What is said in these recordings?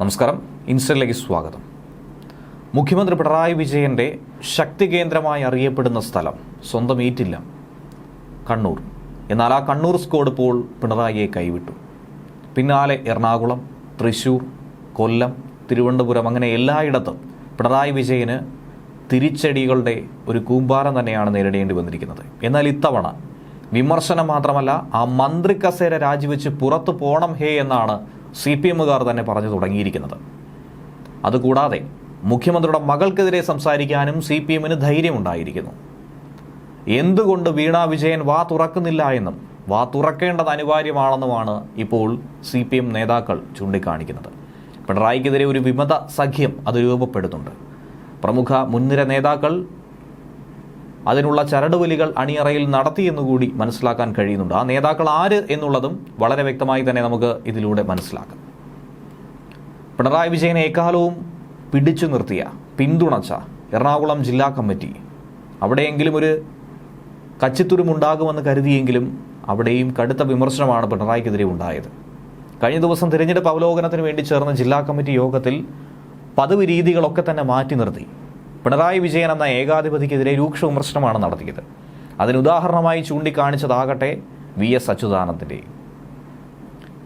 നമസ്കാരം. ഇൻസ്റ്റലിലേക്ക് സ്വാഗതം. മുഖ്യമന്ത്രി പിണറായി വിജയന്റെ ശക്തി കേന്ദ്രമായി അറിയപ്പെടുന്ന സ്ഥലം സ്വന്തം ഏറ്റില്ല. കണ്ണൂർ. എന്നാൽ ആ കണ്ണൂർ സ്കോഡ് ഇപ്പോൾ പിണറായിയെ കൈവിട്ടു. പിന്നാലെ എറണാകുളം തൃശൂർ കൊല്ലം തിരുവനന്തപുരം അങ്ങനെ എല്ലായിടത്തും പിണറായി വിജയന് തിരിച്ചടികളുടെ ഒരു കൂമ്പാരം തന്നെയാണ് നേരിടേണ്ടി വന്നിരിക്കുന്നത്. എന്നാൽ ഇത്തവണ വിമർശനം മാത്രമല്ല ആ മന്ത്രി കസേര രാജിവെച്ച് പുറത്തു പോകണം ഹേ എന്നാണ് സി പി എമ്മുകാർ തന്നെ പറഞ്ഞു തുടങ്ങിയിരിക്കുന്നത്. അതുകൂടാതെ മുഖ്യമന്ത്രിയുടെ മകൾക്കെതിരെ സംസാരിക്കാനും സി പി എമ്മിന് ധൈര്യമുണ്ടായിരിക്കുന്നു. എന്തുകൊണ്ട് വീണ വിജയൻ വാ തുറക്കുന്നില്ല എന്നും വാ തുറക്കേണ്ടത് അനിവാര്യമാണെന്നുമാണ് ഇപ്പോൾ സി പി എം നേതാക്കൾ ചൂണ്ടിക്കാണിക്കുന്നത്. പിണറായിക്കെതിരെ ഒരു വിമത സഖ്യം അത് രൂപപ്പെടുന്നുണ്ട്. പ്രമുഖ മുൻനിര നേതാക്കൾ അതിനുള്ള ചരടുവലികൾ അണിയറയിൽ നടത്തിയെന്നുകൂടി മനസ്സിലാക്കാൻ കഴിയുന്നുണ്ട്. ആ നേതാക്കൾ ആര് എന്നുള്ളതും വളരെ വ്യക്തമായി തന്നെ നമുക്ക് ഇതിലൂടെ മനസ്സിലാക്കാം. പിണറായി വിജയനെ എക്കാലവും പിടിച്ചു നിർത്തിയ പിന്തുണച്ച എറണാകുളം ജില്ലാ കമ്മിറ്റി അവിടെയെങ്കിലും ഒരു കച്ചിത്തുരുമുണ്ടാകുമെന്ന് കരുതിയെങ്കിലും അവിടെയും കടുത്ത വിമർശനമാണ് പിണറായിക്കെതിരെ ഉണ്ടായത്. കഴിഞ്ഞ ദിവസം തിരഞ്ഞെടുപ്പ് അവലോകനത്തിന് വേണ്ടി ചേർന്ന ജില്ലാ കമ്മിറ്റി യോഗത്തിൽ പതിവ് രീതികളൊക്കെ തന്നെ മാറ്റി നിർത്തി. പിണറായി വിജയൻ എന്ന ഏകാധിപതിക്കെതിരെ രൂക്ഷ വിമർശനമാണ് നടത്തിയത്. അതിന് ഉദാഹരണമായി ചൂണ്ടിക്കാണിച്ചതാകട്ടെ വി എസ് അച്യുതാനന്ദന്റെയും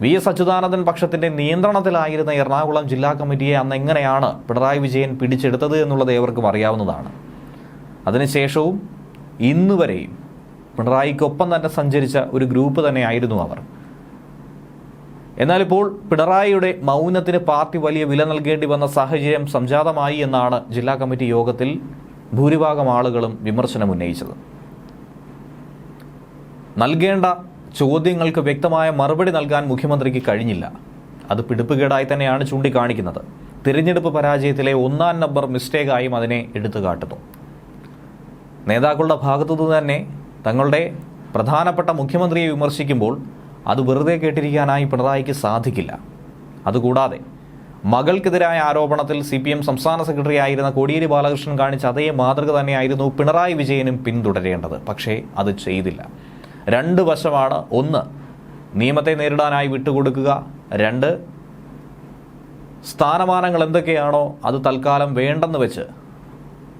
വി എസ് അച്യുതാനന്ദൻ പക്ഷത്തിന്റെ നിയന്ത്രണത്തിലായിരുന്ന എറണാകുളം ജില്ലാ കമ്മിറ്റിയെ അന്ന് എങ്ങനെയാണ് പിണറായി വിജയൻ പിടിച്ചെടുത്തത് എന്നുള്ളത് ഏവർക്കും അറിയാവുന്നതാണ്. അതിനുശേഷവും ഇന്നുവരെയും പിണറായിക്കൊപ്പം തന്നെ സഞ്ചരിച്ച ഒരു ഗ്രൂപ്പ് തന്നെയായിരുന്നു അവർ. എന്നാൽ ഇപ്പോൾ പിണറായിയുടെ മൗനത്തിന് പാർട്ടി വലിയ വില നൽകേണ്ടി വന്ന സാഹചര്യം സംജാതമായി എന്നാണ് ജില്ലാ കമ്മിറ്റി യോഗത്തിൽ ഭൂരിഭാഗം ആളുകളും വിമർശനം ഉന്നയിച്ചത്. നൽകേണ്ട ചോദ്യങ്ങൾക്ക് വ്യക്തമായ മറുപടി നൽകാൻ മുഖ്യമന്ത്രിക്ക് കഴിഞ്ഞില്ല. അത് പിടിപ്പുകേടായി തന്നെയാണ് ചൂണ്ടിക്കാണിക്കുന്നത്. തിരഞ്ഞെടുപ്പ് പരാജയത്തിലെ ഒന്നാം നമ്പർ മിസ്റ്റേക്കായും അതിനെ എടുത്തു കാട്ടുന്നു നേതാക്കളുടെ ഭാഗത്തുനിന്ന് തന്നെ തങ്ങളുടെ പ്രധാനപ്പെട്ട മുഖ്യമന്ത്രിയെ വിമർശിക്കുമ്പോൾ അത് വെറുതെ കേട്ടിരിക്കാനായി പിണറായിക്ക് സാധിക്കില്ല. അതുകൂടാതെ മകൾക്കെതിരായ ആരോപണത്തിൽ സി പി എം സംസ്ഥാന സെക്രട്ടറി ആയിരുന്ന കോടിയേരി ബാലകൃഷ്ണൻ കാണിച്ച അതേ മാതൃക തന്നെയായിരുന്നു പിണറായി വിജയനും പിന്തുടരേണ്ടത്. പക്ഷേ അത് ചെയ്തില്ല. രണ്ട് വശമാണ്. ഒന്ന് നിയമത്തെ നേരിടാനായി വിട്ടുകൊടുക്കുക. രണ്ട് സ്ഥാനമാനങ്ങൾ എന്തൊക്കെയാണോ അത് തൽക്കാലം വേണ്ടെന്ന് വെച്ച്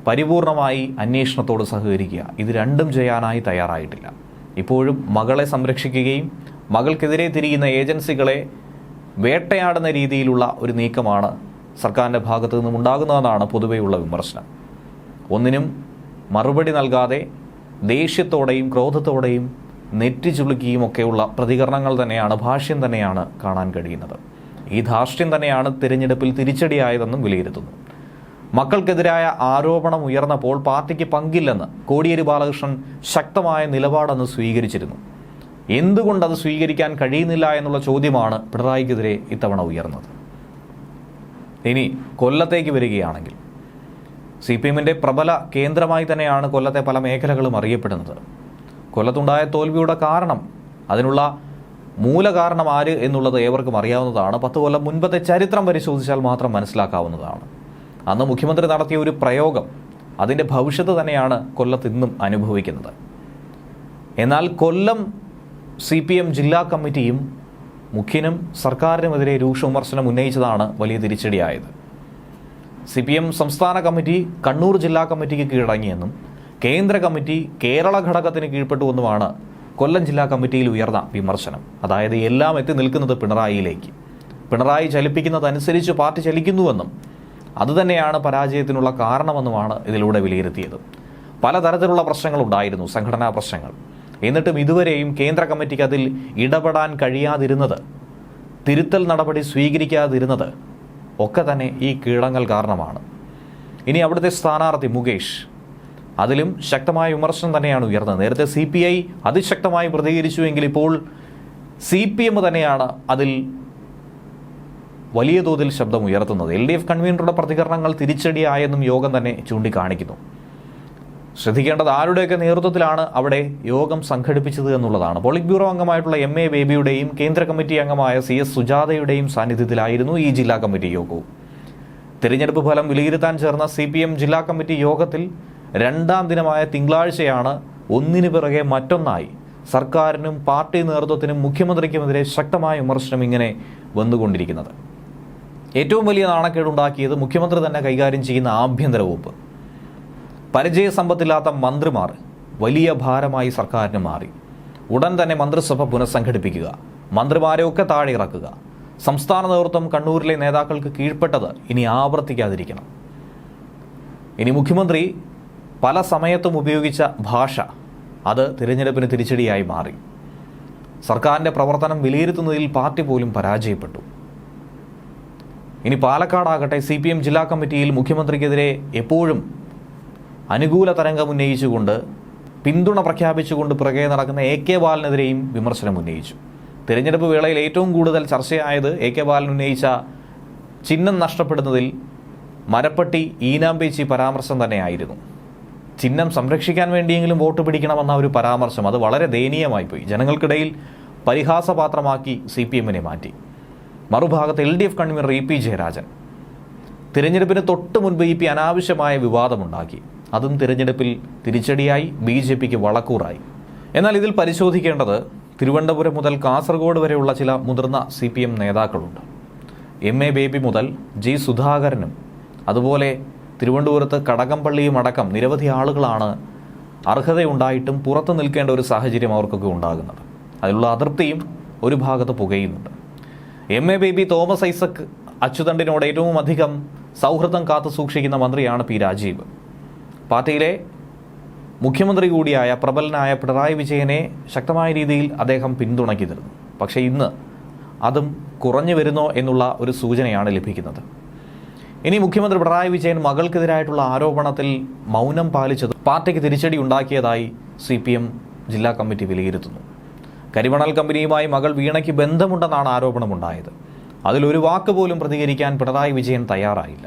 പരിപൂർണമായി അന്വേഷണത്തോട് സഹകരിക്കുക. ഇത് രണ്ടും ചെയ്യാനായി തയ്യാറായിട്ടില്ല. ഇപ്പോഴും മകളെ സംരക്ഷിക്കുകയും മകൾക്കെതിരെ തിരിയുന്ന ഏജൻസികളെ വേട്ടയാടുന്ന രീതിയിലുള്ള ഒരു നീക്കമാണ് സർക്കാരിന്റെ ഭാഗത്തു നിന്നും ഉണ്ടാകുന്നതെന്നാണ് പൊതുവെയുള്ള വിമർശനം. ഒന്നിനും മറുപടി നൽകാതെ ദേഷ്യത്തോടെയും ക്രോധത്തോടെയും നെറ്റി ചുളുക്കിയും ഒക്കെയുള്ള പ്രതികരണങ്ങൾ തന്നെയാണ് ഭാഷ്യം തന്നെയാണ് കാണാൻ കഴിയുന്നത്. ഈ ധാർഷ്ട്യം തന്നെയാണ് തിരഞ്ഞെടുപ്പിൽ തിരിച്ചടിയായതെന്നും വിലയിരുത്തുന്നു. മക്കൾക്കെതിരായ ആരോപണം ഉയർന്നപ്പോൾ പാർട്ടിക്ക് പങ്കില്ലെന്ന് കോടിയേരി ബാലകൃഷ്ണൻ ശക്തമായ നിലപാടെന്ന് സ്വീകരിച്ചിരുന്നു. എന്തുകൊണ്ട് അത് സ്വീകരിക്കാൻ കഴിയുന്നില്ല എന്നുള്ള ചോദ്യമാണ് പിണറായിക്കെതിരെ ഇത്തവണ ഉയർന്നത്. ഇനി കൊല്ലത്തേക്ക് വരികയാണെങ്കിൽ സി പി എമ്മിന്റെ പ്രബല കേന്ദ്രമായി തന്നെയാണ് കൊല്ലത്തെ പല മേഖലകളും അറിയപ്പെടുന്നത്. കൊല്ലത്തുണ്ടായ തോൽവിയുടെ കാരണം അതിനുള്ള മൂലകാരണം ആര് എന്നുള്ളത് ഏവർക്കും അറിയാവുന്നതാണ്. പത്ത് കൊല്ലം മുൻപത്തെ ചരിത്രം പരിശോധിച്ചാൽ മാത്രം മനസ്സിലാക്കാവുന്നതാണ്. അന്ന് മുഖ്യമന്ത്രി നടത്തിയ ഒരു പ്രയോഗം അതിന്റെ ഭവിഷ്യത്ത് തന്നെയാണ് കൊല്ലത്ത് ഇന്നും അനുഭവിക്കുന്നത്. എന്നാൽ കൊല്ലം സി പി എം ജില്ലാ കമ്മിറ്റിയും മുഖ്യനും സർക്കാരിനുമെതിരെ രൂക്ഷ വിമർശനം ഉന്നയിച്ചതാണ് വലിയ തിരിച്ചടിയായത്. സി പി എം സംസ്ഥാന കമ്മിറ്റി കണ്ണൂർ ജില്ലാ കമ്മിറ്റിക്ക് കീഴടങ്ങിയെന്നും കേന്ദ്ര കമ്മിറ്റി കേരള ഘടകത്തിന് കീഴ്പ്പെട്ടുവെന്നുമാണ് കൊല്ലം ജില്ലാ കമ്മിറ്റിയിൽ ഉയർന്ന വിമർശനം. അതായത് എല്ലാം എത്തി നിൽക്കുന്നത് പിണറായിയിലേക്ക്. പിണറായി ചലിപ്പിക്കുന്നതനുസരിച്ച് പാർട്ടി ചലിക്കുന്നുവെന്നും അതുതന്നെയാണ് പരാജയത്തിനുള്ള കാരണമെന്നുമാണ് ഇതിലൂടെ വിലയിരുത്തിയത്. പലതരത്തിലുള്ള പ്രശ്നങ്ങളുണ്ടായിരുന്നു സംഘടനാ പ്രശ്നങ്ങൾ. എന്നിട്ടും ഇതുവരെയും കേന്ദ്ര കമ്മിറ്റിക്ക് അതിൽ ഇടപെടാൻ കഴിയാതിരുന്നത് തിരുത്തൽ നടപടി സ്വീകരിക്കാതിരുന്നത് ഒക്കെ തന്നെ ഈ കീഴങ്ങൾ കാരണമാണ്. ഇനി അവിടുത്തെ സ്ഥാനാർത്ഥി മുകേഷ് അതിലും ശക്തമായ വിമർശനം തന്നെയാണ് ഉയർന്നത്. നേരത്തെ സി പി ഐ അതിശക്തമായി പ്രതികരിച്ചുവെങ്കിൽ ഇപ്പോൾ സി പി എം തന്നെയാണ് അതിൽ വലിയ തോതിൽ ശബ്ദം ഉയർത്തുന്നത്. എൽ ഡി എഫ് കൺവീനറുടെ പ്രതികരണങ്ങൾ തിരിച്ചടിയായെന്നും യോഗം തന്നെ ചൂണ്ടിക്കാണിക്കുന്നു. ശ്രദ്ധിക്കേണ്ടത് ആരുടെയൊക്കെ നേതൃത്വത്തിലാണ് അവിടെ യോഗം സംഘടിപ്പിച്ചത് എന്നുള്ളതാണ്. പോളിറ്റ് ബ്യൂറോ അംഗമായിട്ടുള്ള എം എ ബേബിയുടെയും കേന്ദ്ര കമ്മിറ്റി അംഗമായ സി എസ് സുജാതയുടെയും സാന്നിധ്യത്തിലായിരുന്നു ഈ ജില്ലാ കമ്മിറ്റി യോഗവും. തിരഞ്ഞെടുപ്പ് ഫലം വിലയിരുത്താൻ ചേർന്ന സി പി എം ജില്ലാ കമ്മിറ്റി യോഗത്തിൽ രണ്ടാം ദിനമായ തിങ്കളാഴ്ചയാണ് ഒന്നിനു പിറകെ മറ്റൊന്നായി സർക്കാരിനും പാർട്ടി നേതൃത്വത്തിനും മുഖ്യമന്ത്രിക്കുമെതിരെ ശക്തമായ വിമർശനം ഇങ്ങനെ വന്നുകൊണ്ടിരിക്കുന്നത്. ഏറ്റവും വലിയ നാണക്കേടുണ്ടാക്കിയത് മുഖ്യമന്ത്രി തന്നെ കൈകാര്യം ചെയ്യുന്ന ആഭ്യന്തര വകുപ്പ്. പരിചയസമ്പത്തില്ലാത്ത മന്ത്രിമാർ വലിയ ഭാരമായി സർക്കാരിന് മാറി. ഉടൻ തന്നെ മന്ത്രിസഭ പുനഃസംഘടിപ്പിക്കുക മന്ത്രിമാരെയൊക്കെ താഴെ ഇറക്കുക സംസ്ഥാന നേതൃത്വം കണ്ണൂരിലെ നേതാക്കൾക്ക് കീഴ്പ്പെട്ടത് ഇനി ആവർത്തിക്കാതിരിക്കണം. ഇനി മുഖ്യമന്ത്രി പല സമയത്തും ഉപയോഗിച്ച ഭാഷ അത് തിരഞ്ഞെടുപ്പിന് തിരിച്ചടിയായി മാറി. സർക്കാരിന്റെ പ്രവർത്തനം വിലയിരുത്തുന്നതിൽ പാർട്ടി പോലും പരാജയപ്പെട്ടു. ഇനി പാലക്കാടാകട്ടെ സി പി എം ജില്ലാ കമ്മിറ്റിയിൽ മുഖ്യമന്ത്രിക്കെതിരെ എപ്പോഴും അനുകൂല തരംഗം ഉന്നയിച്ചുകൊണ്ട് പിന്തുണ പ്രഖ്യാപിച്ചുകൊണ്ട് പിറകെ നടക്കുന്ന എ കെ ബാലനെതിരെയും വിമർശനം ഉന്നയിച്ചു. തിരഞ്ഞെടുപ്പ് വേളയിൽ ഏറ്റവും കൂടുതൽ ചർച്ചയായത് എ കെ ബാലൻ ഉന്നയിച്ച ചിഹ്നം നഷ്ടപ്പെടുന്നതിൽ മരപ്പട്ടി ഈനാമ്പേച്ചി പരാമർശം തന്നെയായിരുന്നു. ചിഹ്നം സംരക്ഷിക്കാൻ വേണ്ടിയെങ്കിലും വോട്ട് പിടിക്കണമെന്ന ഒരു പരാമർശം അത് വളരെ ദയനീയമായി പോയി. ജനങ്ങൾക്കിടയിൽ പരിഹാസപാത്രമാക്കി സി പി എമ്മിനെ മാറ്റി. മറുഭാഗത്ത് L D F convener E P Jayarajan. തിരഞ്ഞെടുപ്പിന് തൊട്ട് മുൻപ് ഇ പി അനാവശ്യമായ വിവാദമുണ്ടാക്കി. അതും തിരഞ്ഞെടുപ്പിൽ തിരിച്ചടിയായി ബി ജെ പിക്ക് വളക്കൂറായി. എന്നാൽ ഇതിൽ പരിശോധിക്കേണ്ടത് തിരുവനന്തപുരം മുതൽ കാസർഗോഡ് വരെയുള്ള ചില മുതിർന്ന സി പി എം നേതാക്കളുണ്ട്. എം എ ബേബി മുതൽ ജി സുധാകരനും അതുപോലെ തിരുവനന്തപുരത്ത് കടകംപള്ളിയും അടക്കം നിരവധി ആളുകളാണ് അർഹതയുണ്ടായിട്ടും പുറത്തു നിൽക്കേണ്ട ഒരു സാഹചര്യം അവർക്കൊക്കെ ഉണ്ടാകുന്നത്. അതിലുള്ള അതൃപ്തിയും ഒരു ഭാഗത്ത് പുകയുന്നുണ്ട്. എം എ ബേബി തോമസ് ഐസക് അച്യുതണ്ടിനോട് ഏറ്റവും അധികം സൗഹൃദം കാത്തു സൂക്ഷിക്കുന്ന മന്ത്രിയാണ് പി രാജീവ്. പാർട്ടിയിലെ മുഖ്യമന്ത്രി കൂടിയായ പ്രബലനായ പിണറായി വിജയനെ ശക്തമായ രീതിയിൽ അദ്ദേഹം പിന്തുണയ്ക്കുന്നിരുന്നു പക്ഷേ ഇന്ന് അതും കുറഞ്ഞു വരുന്നോ എന്നുള്ള ഒരു സൂചനയാണ് ലഭിക്കുന്നത്. ഇനി മുഖ്യമന്ത്രി പിണറായി വിജയൻ മകൾക്കെതിരായിട്ടുള്ള ആരോപണത്തിൽ മൗനം പാലിച്ചത് പാർട്ടിക്ക് തിരിച്ചടി ഉണ്ടാക്കിയതായി സി പി എം ജില്ലാ കമ്മിറ്റി വിലയിരുത്തുന്നു. കരിമണൽ കമ്പനിയുമായി മകൾ വീണയ്ക്ക് ബന്ധമുണ്ടെന്നാണ് ആരോപണമുണ്ടായത്. അതിലൊരു വാക്ക് പോലും പ്രതികരിക്കാൻ പിണറായി വിജയൻ തയ്യാറായില്ല.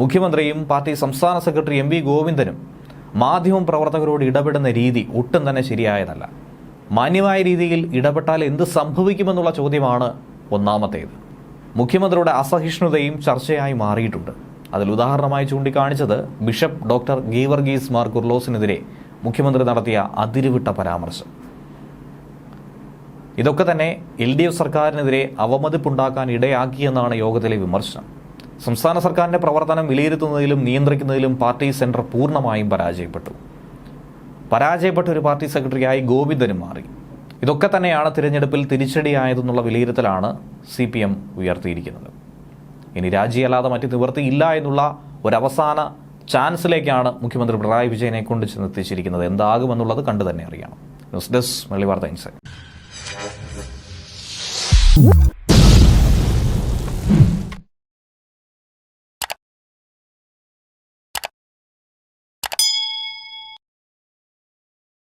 മുഖ്യമന്ത്രിയും പാർട്ടി സംസ്ഥാന സെക്രട്ടറി എം വി ഗോവിന്ദനും മാധ്യമ പ്രവർത്തകരോട് ഇടപെടുന്ന രീതി ഒട്ടും തന്നെ ശരിയായതല്ല. മാന്യമായ രീതിയിൽ ഇടപെട്ടാൽ എന്ത് സംഭവിക്കുമെന്നുള്ള ചോദ്യമാണ് ഒന്നാമത്തേത്. മുഖ്യമന്ത്രിയുടെ അസഹിഷ്ണുതയും ചർച്ചയായി മാറിയിട്ടുണ്ട്. അതിൽ ഉദാഹരണമായി ചൂണ്ടിക്കാണിച്ചത് ബിഷപ്പ് ഡോക്ടർ ഗീവർഗീസ് മാർ കുർലോസിനെതിരെ മുഖ്യമന്ത്രി നടത്തിയ അതിരുവിട്ട പരാമർശം. ഇതൊക്കെ തന്നെ എൽ ഡി എഫ് സർക്കാരിനെതിരെ അവമതിപ്പുണ്ടാക്കാൻ ഇടയാക്കിയെന്നാണ് യോഗത്തിലെ വിമർശനം. സംസ്ഥാന സർക്കാരിന്റെ പ്രവർത്തനം വിലയിരുത്തുന്നതിലും നിയന്ത്രിക്കുന്നതിലും പാർട്ടി സെന്റർ പൂർണമായും പരാജയപ്പെട്ടു. പരാജയപ്പെട്ട ഒരു പാർട്ടി സെക്രട്ടറിയായി ഗോവിന്ദനും മാറി. ഇതൊക്കെ തന്നെയാണ് തിരഞ്ഞെടുപ്പിൽ തിരിച്ചടിയായതെന്നുള്ള വിലയിരുത്തലാണ് സി പി എം ഉയർത്തിയിരിക്കുന്നത്. ഇനി രാജിയല്ലാതെ മറ്റ് നിവൃത്തിയില്ല എന്നുള്ള ഒരവസാന ചാൻസിലേക്കാണ് മുഖ്യമന്ത്രി പിണറായി വിജയനെ കൊണ്ട് ചെന്നെത്തിച്ചിരിക്കുന്നത്. എന്താകുമെന്നുള്ളത് കണ്ടു തന്നെ അറിയണം. News desk Vellivartha insight.